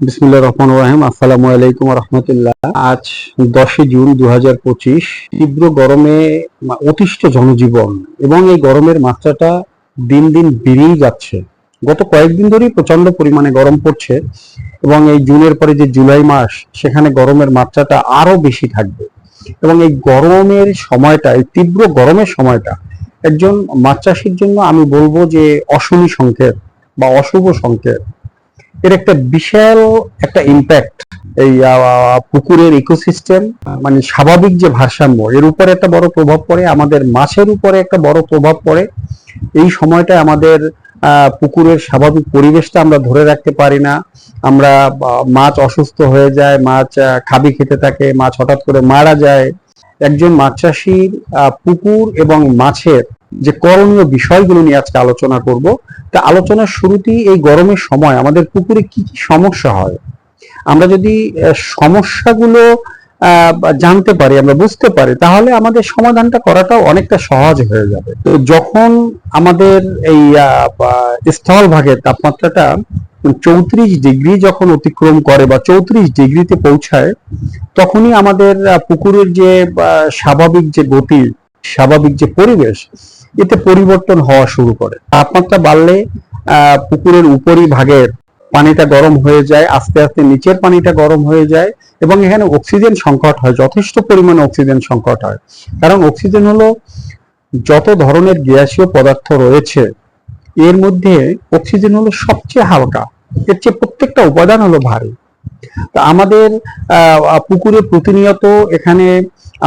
বিসমুল্লাহ রহমান রাহিম। আসসালামু আলাইকুম রহমতুল্লাহ। আজ দশই জুন দু হাজার পঁচিশ। তীব্র গরমে অতিষ্ঠ জনজীবন এবং এই গরমের মাত্রাটা দিন দিন বেড়েই যাচ্ছে। গত কয়েকদিন ধরেই প্রচণ্ড পরিমাণে গরম পড়ছে এবং এই জুনের পরে যে জুলাই মাস, সেখানে গরমের মাত্রাটা আরও বেশি থাকবে। এবং এই গরমের সময়টা, এই তীব্র গরমের সময়টা একজন মাছ চাষির জন্য আমি বলব যে অশনি সংকেত বা অশুভ সংকেত। এর একটা বিশাল একটা ইম্প্যাক্ট এই পুকুরের ইকোসিস্টেম মানে স্বাভাবিক যে ভারসাম্য, এর উপরে একটা বড় প্রভাব পড়ে, আমাদের মাছের উপরে একটা বড় প্রভাব পড়ে। এই সময়টা আমাদের পুকুরের স্বাভাবিক পরিবেশটা আমরা ধরে রাখতে পারি না। আমরা মাছ অসুস্থ হয়ে যায়, মাছ খাবি খেতে থাকে, মাছ হঠাৎ করে মারা যায়। একজন মাছ চাষির পুকুর এবং মাছের যে করণীয় বিষয়গুলো নিয়ে আজকে আলোচনা করব। তা আলোচনার শুরুতেই এই গরমের সময় আমাদের পুকুরে কি কি সমস্যা হয়? আমরা যদি সমস্যাগুলো জানতে পারি, আমরা বুঝতে পারি, তাহলে আমাদের সমাধানটা করাটাও অনেকটা সহজ হয়ে যাবে। তো যখন আমাদের এই স্থলভাগের তাপমাত্রাটা চৌত্রিশ ডিগ্রি যখন অতিক্রম করে বা চৌত্রিশ ডিগ্রিতে পৌঁছায়, তখনই আমাদের পুকুরের যে স্বাভাবিক যে গতি, স্বাভাবিক যে পরিবেশ এতে পরিবর্তন হওয়া শুরু করে। তাপমাত্রা বাড়লে পুকুরের উপরি ভাগের পানিটা গরম হয়ে যায়, আস্তে আস্তে নিচের পানিটা গরম হয়ে যায় এবং এখানে অক্সিজেন সংকট হয়, যথেষ্ট পরিমাণে অক্সিজেন সংকট হয়। কারণ অক্সিজেন হলো যত ধরনের গ্যাসীয় পদার্থ রয়েছে, এর মধ্যে অক্সিজেন হলো সবচেয়ে হালকা। এর চেয়ে প্রত্যেকটা উপাদান হলো ভারী। তা আমাদের পুকুরে প্রতিনিয়ত এখানে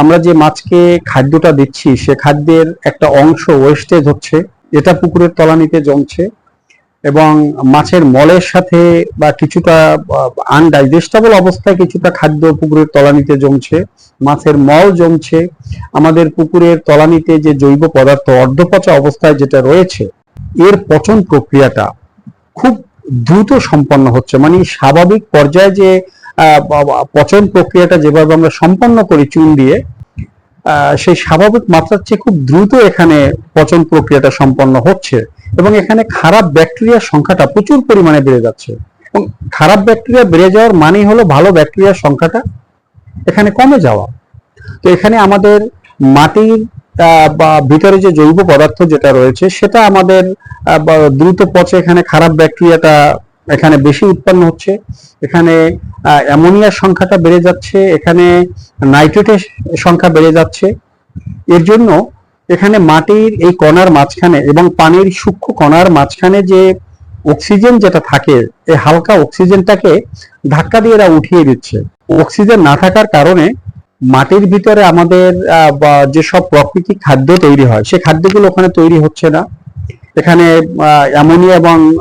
আমরা যে মাছকে খাদ্যটা দিচ্ছি, সে খাদ্যের একটা অংশ ওয়েস্টেজ হচ্ছে, এটা পুকুরের তলানিতে জমছে এবং মাছের মলের সাথে বা কিছুটা আনডাইজেস্টেবল অবস্থায় কিছুটা খাদ্য পুকুরের তলানিতে জমছে, মাছের মল জমছে। আমাদের পুকুরের তলানিতে যে জৈব পদার্থ অর্ধপচা অবস্থায় যেটা রয়েছে, এর পচন প্রক্রিয়াটা খুব দ্রুত সম্পন্ন হচ্ছে। মানে স্বাভাবিক পর্যায়ে যে পচন প্রক্রিয়াটা যেভাবে আমরা সম্পন্ন করি চুন দিয়ে সেই স্বাভাবিক মাত্রার চেয়ে খুব দ্রুত এখানে পচন প্রক্রিয়াটা সম্পন্ন হচ্ছে এবং এখানে খারাপ ব্যাকটেরিয়ার সংখ্যাটা প্রচুর পরিমাণে বেড়ে যাচ্ছে। এবং খারাপ ব্যাকটেরিয়া বেড়ে যাওয়ার মানেই হলো ভালো ব্যাকটেরিয়ার সংখ্যাটা এখানে কমে যাওয়া। তো এখানে আমাদের মাটির বা ভিতরে যে জৈব পদার্থ যেটা রয়েছে, সেটা আমাদের দ্রুত পচে এখানে খারাপ ব্যাকটেরিয়াটা এখানে বেশি উৎপন্ন হচ্ছে। এখানে অ্যামোনিয়ার সংখ্যাটা বেড়ে যাচ্ছে, এখানে নাইট্রেটের সংখ্যা বেড়ে যাচ্ছে। এর জন্য এখানে মাটির এই কণার মাঝখানে এবং পানির সূক্ষ্ম কণার মাঝখানে যে অক্সিজেন যেটা থাকে এই হালকা অক্সিজেনটাকে ধাক্কা দিয়ে এরা উঠিয়ে দিচ্ছে। অক্সিজেন না থাকার কারণে মাটির ভিতরে আমাদের যেসব প্রাকৃতিক খাদ্য তৈরি হয় সেই খাদ্যগুলো ওখানে তৈরি হচ্ছে না। এখানে অ্যামোনিয়া এবং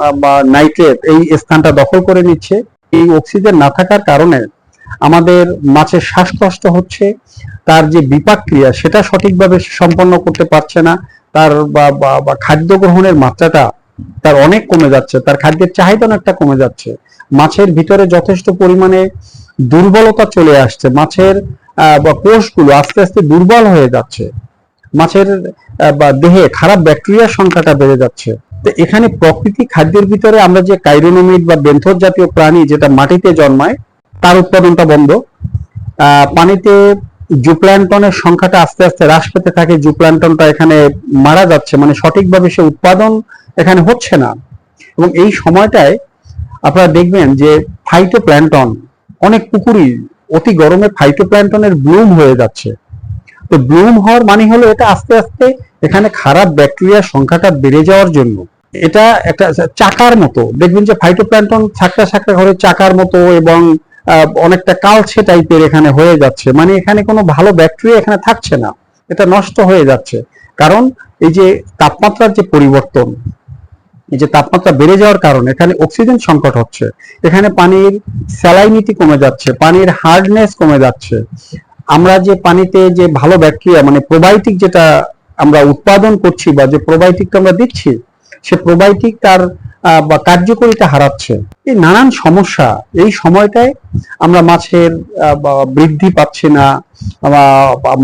নাইট্রেট এই স্থানটা দখল করে নিচ্ছে। এই অক্সিজেন না থাকার কারণে আমাদের মাছের শ্বাসকষ্ট হচ্ছে, তার যে বিপাক ক্রিয়া সেটা সঠিকভাবে সম্পন্ন করতে পারছে না, তার বা- খাদ্য গ্রহণের মাত্রাটা তার অনেক কমে যাচ্ছে, তার খাদ্যের চাহিদা অনেকটা কমে যাচ্ছে। মাছের ভিতরে যথেষ্ট পরিমাণে দুর্বলতা চলে আসছে, মাছের বা কোষগুলো আস্তে আস্তে দুর্বল হয়ে যাচ্ছে। মাছের বা দেহে খারাপ ব্যাকটেরিয়ার সংখ্যাটা বেড়ে যাচ্ছে। তো এখানে প্রকৃতি খাদ্যের ভিতরে আমরা যে কাইরোনোমিড বা বেন্থর জাতীয় প্রাণী যেটা মাটিতে জন্মায়, তার উৎপাদনটা বন্ধ। পানিতে জুপ্ল্যান্টনের সংখ্যাটা আস্তে আস্তে হ্রাস পেতে থাকে। জুপ্ল্যান্টনটা এখানে মারা যাচ্ছে মানে সঠিকভাবে সে উৎপাদন এখানে হচ্ছে না। এবং এই সময়টায় আপনারা দেখবেন যে ফাইটোপ্ল্যান্টন অনেক পুকুরই অতি গরমে ফাইটোপ্ল্যান্টনের ব্লুম হয়ে যাচ্ছে। তো ব্লুম হওয়ার মানে হলো এটা আস্তে আস্তে এখানে খারাপ ব্যাকটেরিয়ার সংখ্যাটা বেড়ে যাওয়ার জন্য। এটা একটা চাকার মতো। দেখবেন যে ফাইটোপ্ল্যান্টন ছাকরা ছাকরা করে চাকার মতো এবং অনেকটা কালছে টাইপের এখানে হয়ে যাচ্ছে। মানে এখানে কোনো ভালো ব্যাকটেরিয়া এখানে থাকছে না। এটা নষ্ট হয়ে যাচ্ছে। কারণ এই যে তাপমাত্রার যে পরিবর্তন যে তাপমাত্রা বেড়ে যাওয়ার কারণে এখানে অক্সিজেন সংকট হচ্ছে। এখানে পানির স্যালাইনিটি কমে যাচ্ছে, পানির হার্ডনেস কমে যাচ্ছে। আমরা যে পানিতে যে ভালো ব্যাকটেরিয়া মানে প্রোবায়োটিক যেটা আমরা উৎপাদন করছি বা যে প্রোবায়োটিকটা আমরা দিচ্ছি, সে প্রোবায়োটিক তার বা কার্যকারিতা হারাচ্ছে। এই নানান সমস্যা, এই সময়টায় আমরা মাছের বৃদ্ধি পাচ্ছি না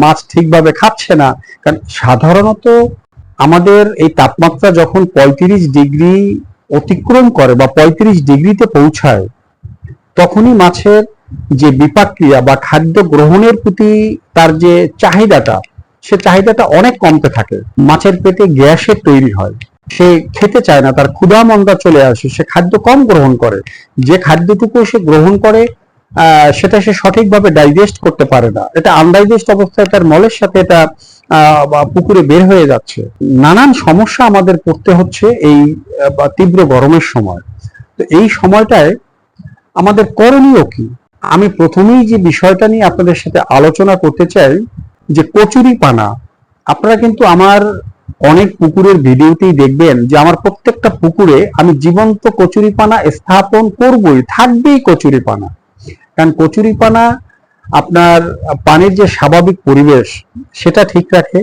মাছ ঠিকভাবে খাচ্ছে না। কারণ সাধারণত আমাদের এই তাপমাত্রা যখন পঁয়ত্রিশ ডিগ্রি অতিক্রম করে বা পঁয়ত্রিশ ডিগ্রিতে পৌঁছায়, তখনই মাছের যে বিপাক্রিয়া বা খাদ্য গ্রহণের প্রতি তার যে চাহিদাটা, সে চাহিদাটা অনেক কমতে থাকে। মাছের পেটে গ্যাসের তৈরি হয়। সে খেতে চায় না, তার ক্ষুধা মন্দা চলে আসে, সে খাদ্য কম গ্রহণ করে। যে খাদ্যটুকু সে গ্রহণ করে সেটা সে সঠিকভাবে ডাইজেস্ট করতে পারে না। এটা আনডাইজেস্ট অবস্থায় তার মলের সাথে এটা পুকুরে বের হয়ে যাচ্ছে। নানান সমস্যা আমাদের পড়তে হচ্ছে এই তীব্র গরমের সময়। তো এই সময়টায় আমাদের করণীয় কি? আমি প্রথমেই যে বিষয়টা নিয়ে আপনাদের সাথে আলোচনা করতে চাই, যে কচুরি পানা। আপনারা কিন্তু আমার অনেক পুকুরের ভিডিওতেই দেখবেন যে আমার প্রত্যেকটা পুকুরে আমি জীবন্ত কচুরি পানা স্থাপন করবই, থাকবেই কচুরি পানা। কারণ কচুরি পানা আপনার পানির যে স্বাভাবিক পরিবেশ, সেটা ঠিক রাখে,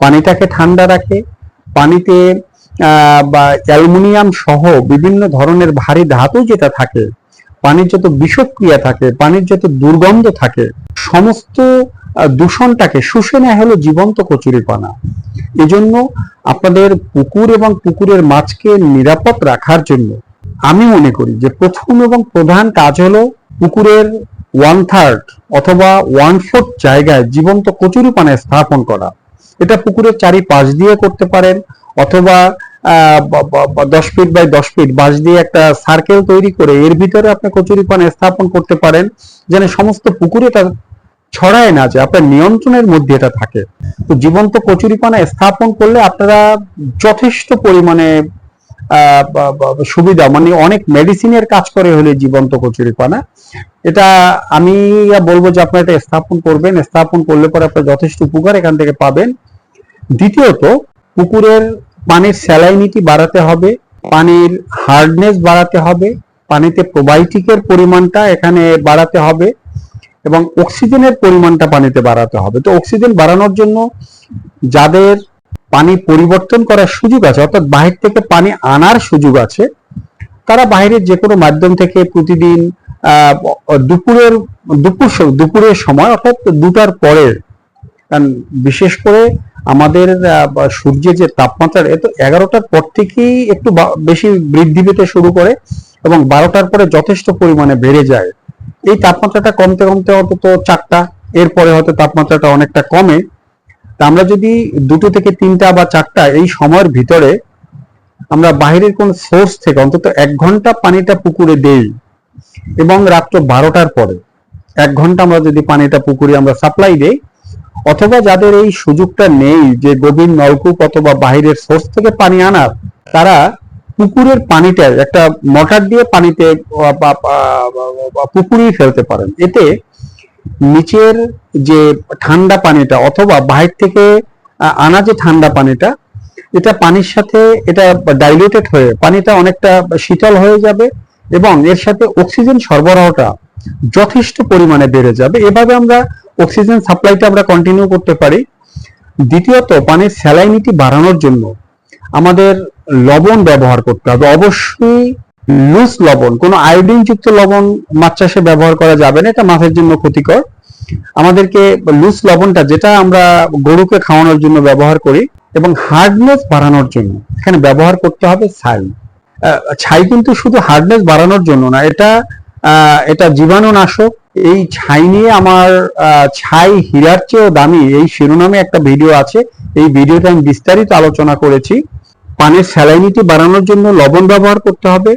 পানিটাকে ঠান্ডা রাখে, পানিতে বা অ্যালুমিনিয়াম সহ বিভিন্ন ধরনের ভারী ধাতু যেটা থাকে, পানির যত বিষক্রিয়া থাকে, পানির যত দুর্গন্ধ থাকে, সমস্ত দূষণটাকে শুষে নেয় হলো জীবন্ত কচুরি পানা এজন্য আপনাদের পুকুর এবং পুকুরের মাছকে নিরাপদ রাখার জন্য আমি মনে করি যে প্রথম এবং প্রধান কাজ হলো পুকুরের ওয়ান থার্ড অথবা ওয়ান ফোর্থ জায়গায় জীবন্ত কচুরি পানা স্থাপন করা। এটা পুকুরের চারিপাশ দিয়ে করতে পারেন, অথবা দশ ফিট বাই দশ ফিট বাঁশ দিয়ে একটা সার্কেল তৈরি করে এর ভিতরে আপনি কচুরি পানা স্থাপন করতে পারেন, যেন সমস্ত পুকুরে এটা ছড়ায় না যায়, আপনার নিয়ন্ত্রণের মধ্যে এটা থাকে। তো জীবন্ত কচুরিপানা স্থাপন করলে আপনারা যথেষ্ট পরিমাণে সুবিধা মানে অনেক মেডিসিনের কাজ করে হলে জীবন্ত কচুরিপানা এটা আমি বলব যে আপনারা এটা স্থাপন করবেন। স্থাপন করলে পরে আপনার যথেষ্ট উপকার এখান থেকে পাবেন। দ্বিতীয়ত, পুকুরের পানির স্যালাইনিটি বাড়াতে হবে, পানির হার্ডনেস বাড়াতে হবে, পানিতে প্রোবায়োটিকের পরিমাণটা এখানে বাড়াতে হবে এবং অক্সিজেনের পরিমাণটা পানিতে বাড়াতে হবে। তো অক্সিজেন বাড়ানোর জন্য যাদের পানি পরিবর্তন করার সুযোগ আছে, অর্থাৎ বাহির থেকে পানি আনার সুযোগ আছে, তারা বাইরের যে কোনো মাধ্যম থেকে প্রতিদিন দুপুরের, দুপুর দুপুরের সময়, অর্থাৎ দুটার পরে কারণ বিশেষ করে আমাদের সূর্যের যে তাপমাত্রা এত এগারোটার পর থেকেই একটু বেশি বৃদ্ধি পেতে শুরু করে এবং বারোটার পরে যথেষ্ট পরিমাণে বেড়ে যায়। এই তাপমাত্রাটা কমতে কমতে অন্তত চারটা, এরপরে হয়তো তাপমাত্রাটা অনেকটা কমে। তা আমরা যদি দুটো থেকে তিনটা বা চারটা এই সময়ের ভিতরে আমরা বাইরের কোন সোর্স থেকে অন্তত এক ঘণ্টা পানিটা পুকুরে দেই এবং রাত্র বারোটার পরে এক ঘণ্টা আমরা যদি পানিটা পুকুরে আমরা সাপ্লাই দেই, অথবা যাদের এই সুযোগটা নেই যে গভীর নলকূপ অথবা বাইরের সোর্স থেকে পানি আনার, তারা পুকুরের পানিটা একটা মোটর দিয়ে পানিতে পুকুরেই ফেলতে পারেন। এতে নিচের যে ঠান্ডা পানিটা অথবা বাহির থেকে আনা যে ঠান্ডা পানিটা, এটা পানির সাথে এটা ডাইলেটেড হয়ে, পানিটা অনেকটা শীতল হয়ে যাবে এবং এর সাথে অক্সিজেন সরবরাহটা যথেষ্ট পরিমাণে বেড়ে যাবে। এভাবে আমরা অক্সিজেন সাপ্লাইটা আমরা কন্টিনিউ করতে পারি। দ্বিতীয়ত, পানির স্যালাইনিটি বাড়ানোর জন্য আমাদের লবণ ব্যবহার করতে হবে। অবশ্যই লুজ লবণ, কোনো আয়োডিন যুক্ত লবণ মাছ চাষে ব্যবহার করা যাবে না, এটা মাছের জন্য ক্ষতিকর। আমাদেরকে লুজ লবণটা যেটা আমরা গরুকে খাওয়ানোর জন্য ব্যবহার করি এবং হার্ডনেস বাড়ানোর জন্য, এখানে ব্যবহার করতে হবে ছাই। ছাই কিন্তু শুধু হার্ডনেস বাড়ানোর জন্য না, এটা এটা জীবাণুনাশক। এই ছাই নিয়ে আমার ছাই হীরার চেয়েও দামি, এই শিরোনামে একটা ভিডিও আছে, এই ভিডিওতে আমি বিস্তারিত আলোচনা করেছি। পানির স্যালাইনিটি বাড়ানোর জন্য লবণ ব্যবহার করতে হবে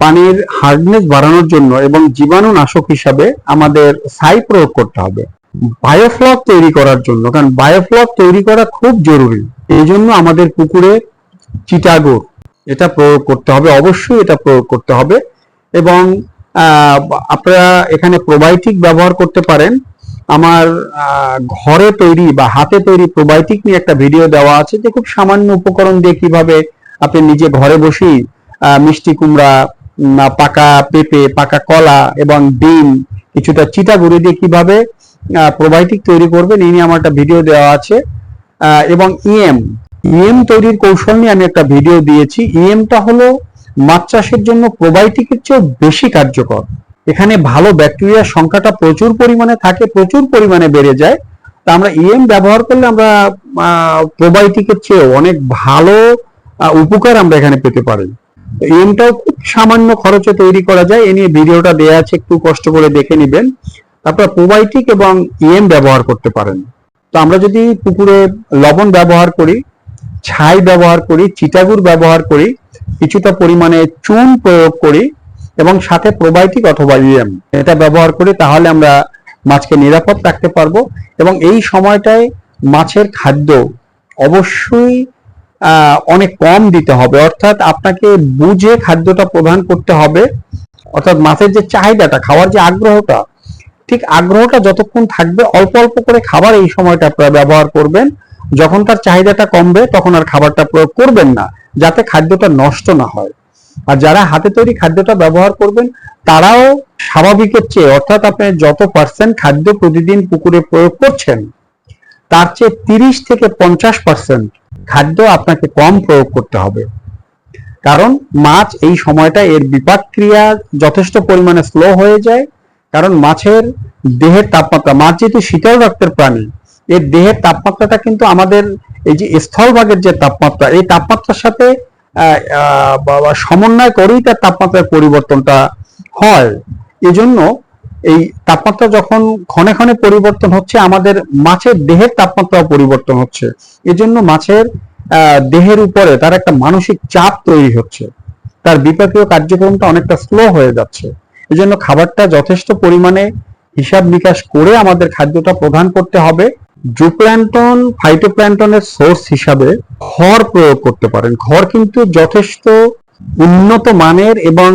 পানির হার্ডনেস বাড়ানোর জন্য এবং জীবাণুনাশক হিসাবে আমাদের সাই প্রয়োগ করতে হবে। বায়োফ্লক তৈরি করার জন্য, কারণ বায়োফ্লক তৈরি করা খুব জরুরি। এই জন্য আমাদের পুকুরে চিটাগোর, এটা প্রয়োগ করতে হবে, অবশ্যই এটা প্রয়োগ করতে হবে। এবং আপনারা এখানে প্রোবায়োটিক ব্যবহার করতে পারেন। আমার ঘরে তৈরি বা হাতে তৈরি প্রোবায়োটিক নিয়ে একটা ভিডিও দেওয়া আছে যে খুব সামান্য উপকরণ দিয়ে কীভাবে আপনি নিজে ঘরে বসেই মিষ্টি কুমড়া পাকা পেঁপে, পাকা কলা এবং ডিম, কিছুটা চিটা গুঁড়ি দিয়ে কীভাবে প্রোবায়োটিক তৈরি করবেন, এই নিয়ে আমার একটা ভিডিও দেওয়া আছে। এবং ইএম ইএম তৈরির কৌশল নিয়ে আমি একটা ভিডিও দিয়েছি। ইএমটা হলো মাছ চাষের জন্য প্রোবায়োটিকের চেয়েও বেশি কার্যকর। এখানে ভালো ব্যাকটেরিয়ার সংখ্যাটা প্রচুর পরিমাণে থাকে, প্রচুর পরিমাণে বেড়ে যায়। তা আমরা ইএম ব্যবহার করলে আমরা প্রোবায়োটিকের চেয়েও অনেক ভালো উপকার আমরা এখানে পেতে পারি। এমটাও খুব সামান্য খরচে তৈরি করা যায়। এ নিয়ে ভিডিওটা দেয়া আছে, একটু কষ্ট করে দেখে নেবেন। তারপর প্রোবায়োটিক এবং ইএম ব্যবহার করতে পারেন। তো আমরা যদি পুকুরে লবণ ব্যবহার করি, ছাই ব্যবহার করি, চিটাগুড় ব্যবহার করি, কিছুটা পরিমাণে চুন প্রয়োগ করি এবং সাথে প্রোবায়োটিক অথবা ইএম এটা ব্যবহার করি, তাহলে আমরা মাছকে নিরাপদ রাখতে পারব। এবং এই সময়টায় মাছের খাদ্য অবশ্যই অনেক কম দিতে হবে। অর্থাৎ আপনাকে বুঝে খাদ্যটা প্রদান করতে হবে। অর্থাৎ মাছের যে চাহিদাটা, খাওয়ার যে আগ্রহটা, ঠিক আগ্রহটা যতক্ষণ থাকবে, অল্প অল্প করে খাবার এই সময়টা আপনারা ব্যবহার করবেন। যখন তার চাহিদাটা কমবে, তখন আর খাবারটা প্রয়োগ করবেন না, যাতে খাদ্যটা নষ্ট না হয়। আর যারা হাতে তৈরি খাদ্যটা ব্যবহার করবেন, তারাও স্বাভাবিকের চেয়ে, অর্থাৎ আপনি যত পার্সেন্ট খাদ্য প্রতিদিন পুকুরে প্রয়োগ করছেন, তার চেয়ে তিরিশ থেকে পঞ্চাশ পার্সেন্ট খাদ্য আপনাকে কম প্রয়োগ করতে হবে। কারণ মাছ এই সময়টা এর বিপাক ক্রিয়া যথেষ্ট পরিমাণে স্লো হয়ে যায়। কারণ মাছের দেহের তাপমাত্রা, মাছ যেহেতু শীতল রক্তের প্রাণী, এর দেহের তাপমাত্রাটা কিন্তু আমাদের এই যে স্থলভাগের যে তাপমাত্রা, এই তাপমাত্রার সাথে সমন্বয় করেই তার তাপমাত্রার পরিবর্তনটা হয়। এজন্য এই তাপমাত্রা যখন ক্ষণে ক্ষণে পরিবর্তন হচ্ছে, আমাদের মাছের দেহের তাপমাত্রাও পরিবর্তন হচ্ছে। এজন্য মাছের দেহের উপরে তার একটা মানসিক চাপ তৈরি হচ্ছে। তার বিপাকীয় কার্যক্রমটা অনেকটা স্লো হয়ে যাচ্ছে। এজন্য খাবারটা যথেষ্ট পরিমাণে হিসাব নিকাশ করে আমাদের খাদ্যটা প্রদান করতে হবে। জুপ্ল্যান্টন ফাইটোপ্ল্যান্টনের সোর্স হিসাবে খড় প্রয়োগ করতে পারেন। খড় কিন্তু যথেষ্ট উন্নত মানের এবং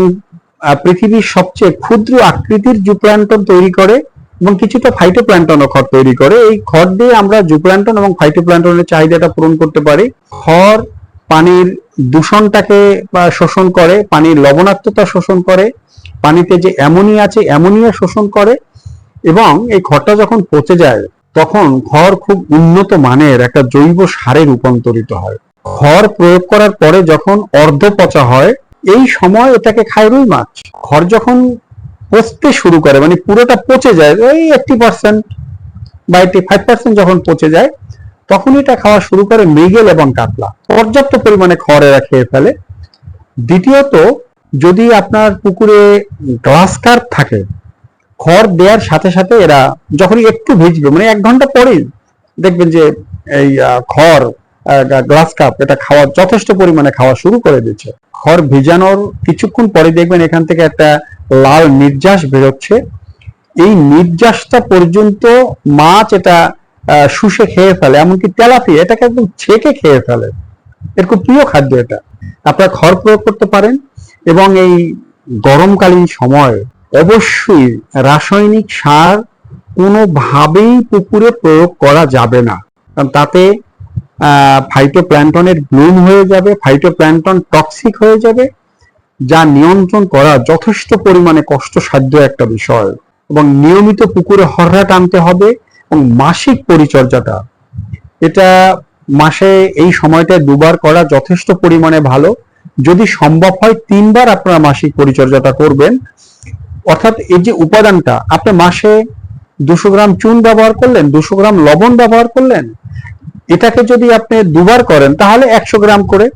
পৃথিবীর সবচেয়ে ক্ষুদ্র আকৃতির জুপ্ল্যান্টন তৈরি করে এবং কিছুটা ফাইটোপ্ল্যান্টনও খড় তৈরি করে। এই খড় দিয়ে আমরা জুপ্ল্যান্টন এবং ফাইটোপ্ল্যান্টনের চাহিদাটা পূরণ করতে পারি। খড় পানির দূষণটাকে শোষণ করে, পানির লবণাক্ততা শোষণ করে, পানিতে যে অ্যামোনিয়া আছে অ্যামোনিয়া শোষণ করে এবং এই খড়টা যখন পচে যায়, তখন খড় খুব উন্নত মানের একটা জৈব সারে রূপান্তরিত হয়। খড় প্রয়োগ করার পরে যখন অর্ধ পচা হয় এই সময় এটাকে খায় রুই মাছ। খড় যখন পচতে শুরু করে মানে পুরোটা পচে যায় ওই এইটটি পার্সেন্ট বা এইটটি ফাইভ পার্সেন্ট যখন পচে যায়, তখন এটা খাওয়া শুরু করে মৃগেল এবং কাতলা। পর্যাপ্ত পরিমাণে খড় এরা খেয়ে ফেলে। দ্বিতীয়ত, যদি আপনার পুকুরে গ্লাস কার্প থাকে, খড় দেওয়ার সাথে সাথে এরা যখনই একটু ভিজবে মানে এক ঘণ্টা পরেই দেখবেন যে এই খড় গ্লাস কাপ এটা খাওয়া যথেষ্ট পরিমাণে খাওয়া শুরু করে দিচ্ছে খড় ভিজানোর কিছুক্ষণ পরে দেখবেন এখান থেকে একটা লাল নির্যাস বেরোচ্ছে। এই নির্যাসটা পর্যন্ত মাছ এটা শুষে খেয়ে ফেলে, এমনকি তেলাপি এটাকে একদম ছেঁকে খেয়ে ফেলে। এর খুব প্রিয় খাদ্য এটা। আপনারা খড় প্রয়োগ করতে পারেন এবং এই গরমকালীন সময় অবশ্যই রাসায়নিক সার কোনোভাবেই পুকুরে প্রয়োগ করা যাবে না। কারণ তাতে ফাইটোপ্ল্যান্টনের ব্লুম হয়ে যাবে ফাইটোপ্ল্যান্টন টক্সিক হয়ে যাবে, যা নিয়ন্ত্রণ করা যথেষ্ট পরিমাণে কষ্টসাধ্য একটা বিষয়। এবং নিয়মিত পুকুরে হররা টানতে হবে এবং মাসিক পরিচর্যাটা। এটা মাসে এই সময়টায় দুবার করা যথেষ্ট পরিমাণে ভালো। যদি সম্ভব হয় তিনবার আপনারা মাসিক পরিচর্যাটা করবেন। অর্থাৎ এই যে উপাদানটা, আপনি মাসে দুশো গ্রাম চুন ব্যবহার করলেন, দুশো গ্রাম লবণ ব্যবহার করলেন এটাকে যদি আপনি দুবার করেন, তাহলে একশো গ্রাম করে।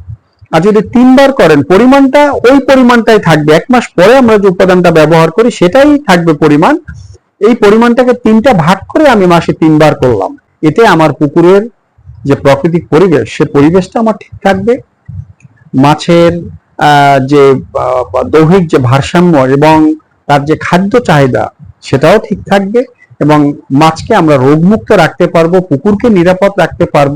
আর যদি তিনবার করেন, পরিমাণটা ওই পরিমাণটাই থাকবে। এক মাস পরে আমরা যে উপাদানটা ব্যবহার করি, সেটাই থাকবে পরিমাণ। এই পরিমাণটাকে তিনটা ভাগ করে আমি মাসে তিনবার করলাম। এতে আমার পুকুরের যে প্রাকৃতিক পরিবেশ, সে পরিবেশটা আমার ঠিক থাকবে। মাছের যে দৈহিক যে ভারসাম্য এবং তার যে খাদ্য চাহিদা, সেটাও ঠিক থাকবে। এবং মাছকে আমরা রোগমুক্ত রাখতে পারব পুকুরকে নিরাপদ রাখতে পারব।